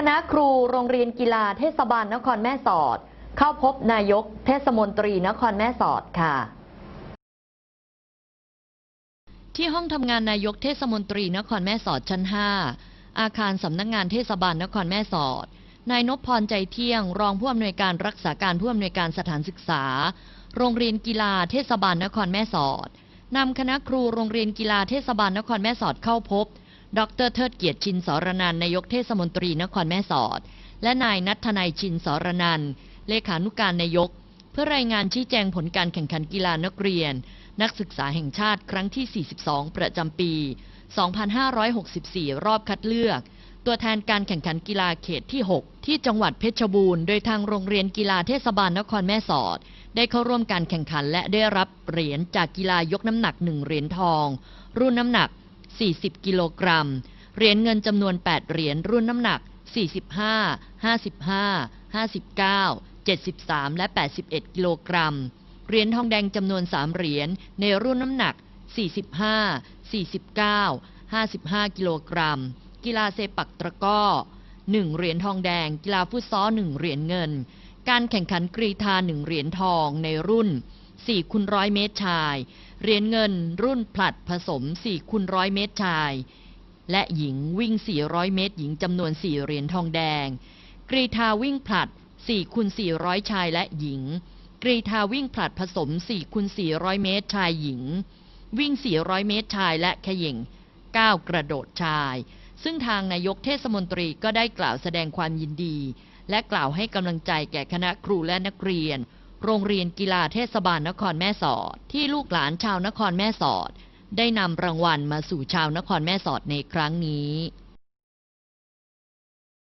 คณะครูโรงเรียนกีฬาเทศบาลนครแม่สอด เข้าพบนายกเทศมนตรีนครแม่สอดค่ะ ที่ห้องทำงานนายกเทศมนตรีนครแม่สอดชั้น 5 อาคารสำนักงงานเทศบาลนครแม่สอด นายนพพรใจเที่ยง รองผู้อำนวยการรักษาการผู้อำนวยการสถานศึกษา โรงเรียนกีฬาเทศบาลนครแม่สอดนำคณะครูโรงเรียนกีฬาเทศบาลนครแม่สอดเข้าพบ ดรเทิดเกียรติชินสรนันนายกเทศมนตรีนครแม่สอด และนายนัทนายชินสรนันเลขานุการนายก เพื่อรายงานชี้แจงผลการแข่งขันกีฬานักเรียน นักศึกษาแห่งชาติครั้งที่ 42 ประจำปี 2564 รอบคัดเลือก ตัวแทนการแข่งขันกีฬาเขตที่ 6 ที่จังหวัดเพชรบูรณ์ โดยทางโรงเรียนกีฬาเทศบาลนครแม่สอด ได้เข้าร่วมการแข่งขันและได้รับเหรียญจากกีฬายกน้ำหนัก 1 เหรียญทอง รุ่นน้ำหนัก 40 กิโลกรัม เหรียญเงินจำนวน 8 เหรียญรุ่นน้ำหนัก 45 55 59 73 และ 81 กิโลกรัม เหรียญทองแดงจำนวน 3 เหรียญในรุ่นน้ำหนัก 45 49 55 กิโลกรัม กีฬาเซปักตะก้อ 1 เหรียญทองแดง กีฬาฟุตซอล1เหรียญเงิน การแข่งขันกรีธา1เหรียญทองในรุ่น 4 คูณร้อยเมตรชาย เหรียญเงินรุ่นผลัดผสม4คูณร้อยเมตรชาย และหญิงวิ่ง 400 เมตร หญิงจำนวน 4 เหรียญทองแดง กรีธาวิ่งผลัด4คูณ400 ชายและหญิง กรีธาวิ่งผลัดผสม4คูณ400 เมตรชายหญิง วิ่ง 400 เมตรชายและขย่ง9 กระโดดชาย ซึ่งทางนายกเทศมนตรีก็ได้กล่าวแสดงความยินดี และกล่าวให้กำลังใจแก่คณะครูและนักเรียน โรงเรียนกีฬาเทศบาลนครแม่สอด ที่ลูกหลานชาวนครแม่สอด ได้นำรางวัลมาสู่ชาวนครแม่สอดในครั้งนี้